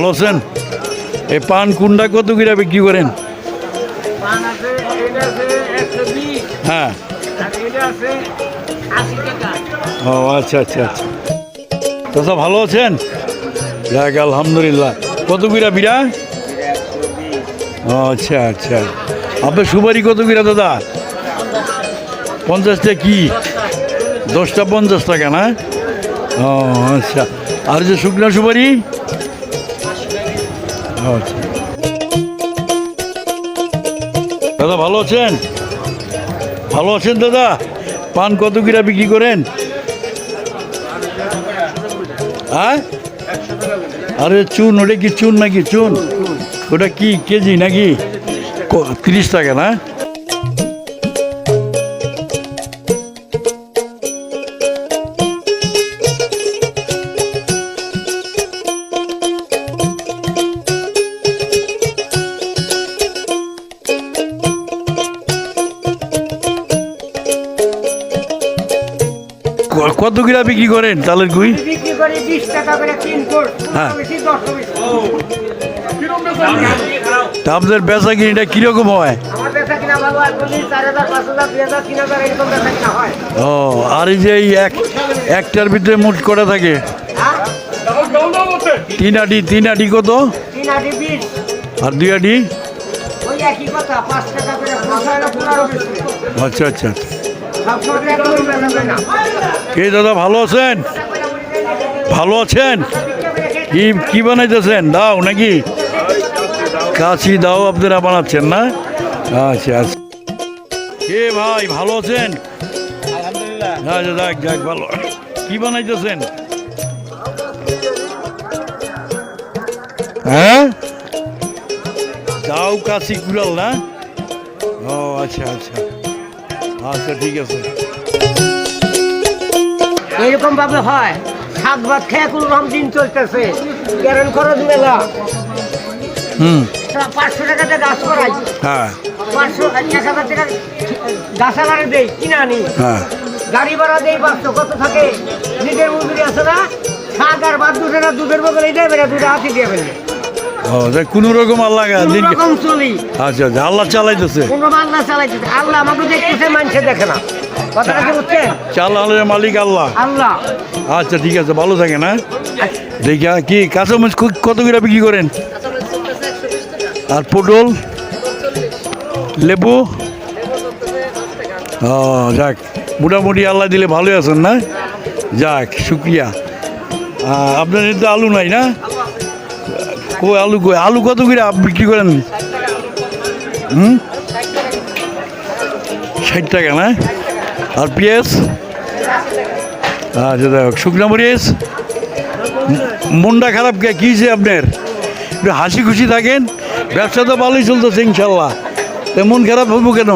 ভালো আছেন? এই পান কুন্ডা কত করে বিক্রি করেন? হ্যাঁ। ও আচ্ছা আচ্ছা আচ্ছা। দাদা ভালো আছেন? যাক আলহামদুলিল্লাহ। কত কিরা বিরা ও আচ্ছা আচ্ছা। আপনার সুপারি কত কিরা দাদা? পঞ্চাশটা কি? দশটা পঞ্চাশ টাকা না? ও আচ্ছা। আর যে শুকনা সুপারি? দাদা, ভালো আছেন? ভালো আছেন দাদা? পান কত কিরা বিক্রি করেন? হ্যাঁ? আরে, চুন, ওটা কি চুন নাকি? চুন। ওটা কি কেজি নাকি? তিরিশ টাকা না? কত কিরা বিক্রি করেন তালের গুই বিক্রি করে বিশ টাকা করে তিন হ্যাঁ। তা আপনাদের বেচা কিনিটা কীরকম হয়? ও আর এই যে এই এক একটার ভিতরে মুট কটা থাকে? হ্যাঁ? তিন আটি তিন আটি কত? আর দুই আটি? করে আচ্ছা আচ্ছা আচ্ছা। কে দাদা ভালো আছেন? ভালো আছেন? কি কি বানাইতেছেন? দাও নাকি? কাশি দাও আপনারা বানাচ্ছেন না? আচ্ছা আচ্ছা। কে ভাই ভালো আছেন? আচ্ছা যাক যাক ভালো। কি বানাইতেছেন? হ্যাঁ? দাও কাশি কুড়াল না? ও আচ্ছা আচ্ছা। আচ্ছা ঠিক আছে। এরকম ভাবে হয় শাক ভাত খেয়ে কোন রকম দিন চলতেছে। কেরন খরচ মেলা। হুম। পাঁচশো টাকাতে গাছ করাই। হ্যাঁ। পাঁচশো এক হাজার টাকা গাছ আলারে দেই কিনে আনি। হ্যাঁ। গাড়ি ভাড়া দেই পাঁচশো কত থাকে? নিজের মজুরি আছে না? শাক আর ভাত দুধের আর দুধের বদলে দেবে না দুধে হাতি দিয়ে ফেলবে ও তা কোনো রকম আল্লাহ চলি। আচ্ছা আচ্ছা আল্লাহ চালাইতেছে। কোনো আল্লাহ চালাইতেছে। আল্লাহ আমাকে দেখতেছে মানুষে দেখে না। কথাটা কি বুঝছেন? চালালের মালিক আল্লাহ। আল্লাহ। আচ্ছা ঠিক আছে ভালো থাকে না দেখা কি কাঁচামরিচ কত- করে বিক্রি করেন? আর পটল? লেবু? ও যাক মোটামুটি আল্লাহ দিলে ভালোই আছেন না? যাক শুক্রিয়া। আপনার এতে আলু নাই না? কই আলু কই? আলু কত করে বিক্রি করেন? হুম? ষাট টাকা, না? আর পেঁয়াজ? আচ্ছা দেখ শুকনো মরিচ? মনটা খারাপ কে? কী আপনার? একটু হাসি খুশি থাকেন। ব্যবসা তো ভালোই চলতেছে, ইনশাল্লাহ। তা মন খারাপ হব কেন?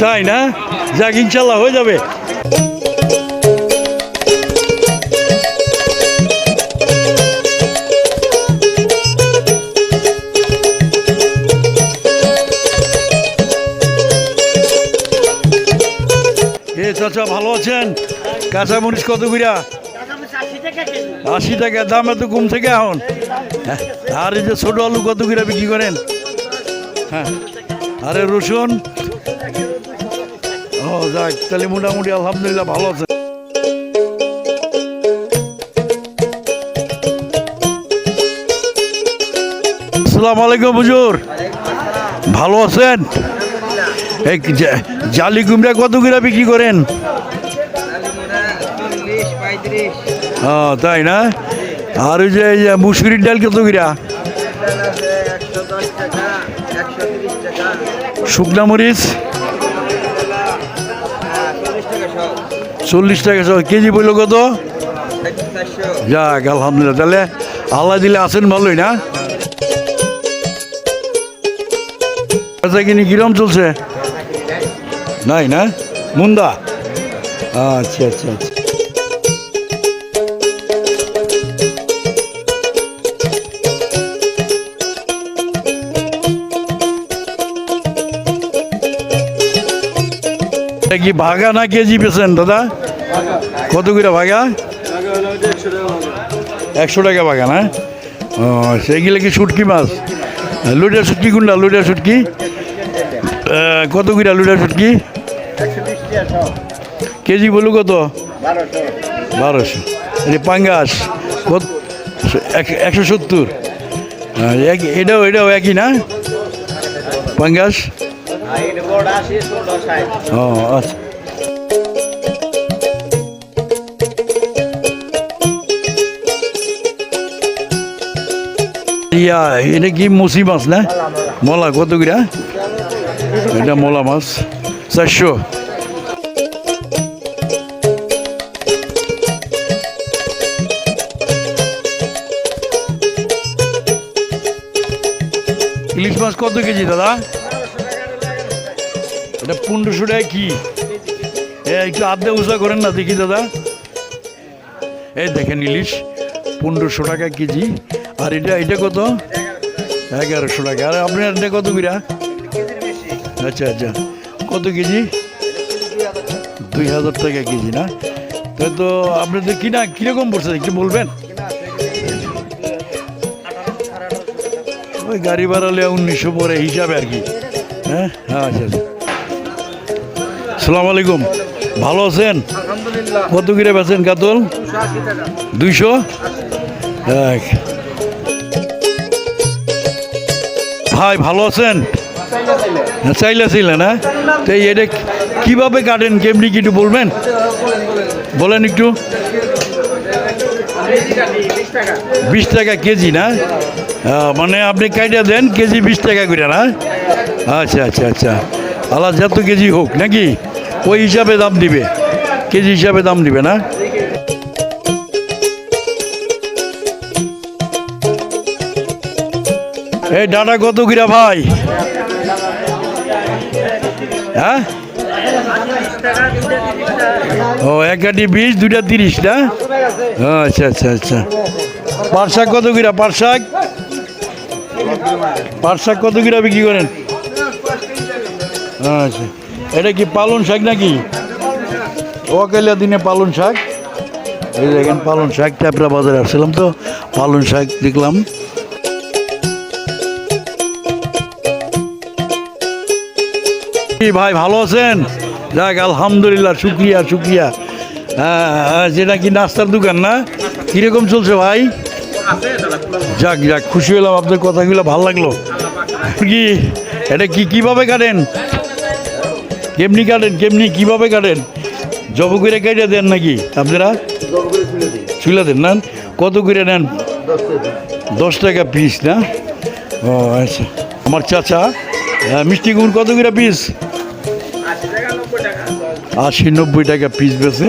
তাই না? যাক, ইনশাল্লাহ, হয়ে যাবে। চাচা, ভালো আছেন? কাঁচা মরিচ কত কইরা? আশি টাকা, দাম এত কম থেকে এখন। আর এই যে ছোট আলু কত করে বিক্রি করেন? হ্যাঁ। আরে রসুন? ও, যাক, তাহলে মোটামুটি আলহামদুলিল্লাহ ভালো আছে। আসসালামু আলাইকুম, হুজুর। ভালো আছেন? এই জালি কুমড়া কত করে বিক্রি করেন? তাই না? আর ওই যে মুসুরির ডাল কত কিরা? শুকনা মরিচ? চল্লিশ টাকা সব। কেজি বলল কত? যাক, আলহামদুলিল্লাহ। তাহলে আল্লাহ দিলে আছেন ভালোই, না? আচ্ছা কিনি, কিরম চলছে? নাই, না? মুন্দা? আচ্ছা আচ্ছা আচ্ছা। কি ভাগা না কেজি পেছেন দাদা? কত করে ভাগা? একশো টাকা ভাগা না? সেইগুলো কি শুটকি মাছ? লুডিয়া শুটকি কোনটা? লুডিয়া আহ, কত কিরা লুডিয়া শুটকি? কেজি বলু কত? বারোশো। এই পাঙ্গাস কত? এক- একশো সত্তর। এটাও এটাও একই না? পাঙ্গাস? ও আচ্ছা। ইয়া এটা কি মুসি মাছ না? মলা কত কিরা? এটা মলা মাছ চারশো। ইলিশ মাছ কত কেজি দাদা? এটা পনেরোশো টাকা কি? একটু আধা উষা করেন না, দেখি দাদা। এই দেখেন ইলিশ, পনেরোশো টাকা কেজি। আর এটা এটা কত? এগারোশো টাকা। আর আপনার এটা কত কিরা আচ্ছা আচ্ছা। কত কেজি? দুই হাজার টাকা কেজি না? তাই তো আপনাদের কিনা কীরকম পড়ছে, একটু বলবেন? ওই গাড়ি ভাড়া উনিশশো পরে হিসাবে আর কি। হ্যাঁ? হ্যাঁ আচ্ছা আচ্ছা। সালাম আলাইকুম। ভালো আছেন? কত করে বেছেন কাতল? দুইশো? এক ভাই ভালো আছেন? চাইলে ছিলেন হ্যাঁ তো এটা কীভাবে কাটেন কেমনি কি একটু বলবেন? বলেন একটু। বিশ টাকা। কেজি না? মানে আপনি কাইটা দেন কেজি বিশ টাকা করে না? আচ্ছা আচ্ছা আচ্ছা। আলাদা যত কেজি হোক নাকি? ওই হিসাবে দাম দিবে। কেজি হিসাবে দাম দিবে না? এই ডাটা কত কিরা ভাই? হ্যাঁ? ও, এক গাড়ি বিশ, দুইটা তিরিশ, না? আচ্ছা আচ্ছা আচ্ছা। পাট শাক কত কিরা? পাট শাক? পাট কত কিরা বিক্রি করেন? আচ্ছা। এটা কি পালন শাক নাকি? ওয়াকালিয়া দিনে পালন শাক? এই দেখেন পালন শাক ট্যাপরা বাজারে আসছিলাম তো পালন শাক দেখলাম। ভাই ভালো আছেন? যাক আলহামদুলিল্লাহ শুক্রিয়া শুক্রিয়া। হ্যাঁ, যেটা কি নাস্তার দোকান না? কীরকম চলছে ভাই? যাক যাক খুশি হলাম আপনার কথাগুলো ভালো লাগল। কি এটা কি কীভাবে কাটেন? কেমনি কাটেন কেমনি কীভাবে কাটেন? জব করে কেটে দেন নাকি? আপনারা? চুলে দেন না কত করে নেন? দশ টাকা পিস না? ও আচ্ছা। আমার চাচা আহ, মিষ্টি গুড় কত করে পিস আশি নব্বই টাকা। পিস বেছে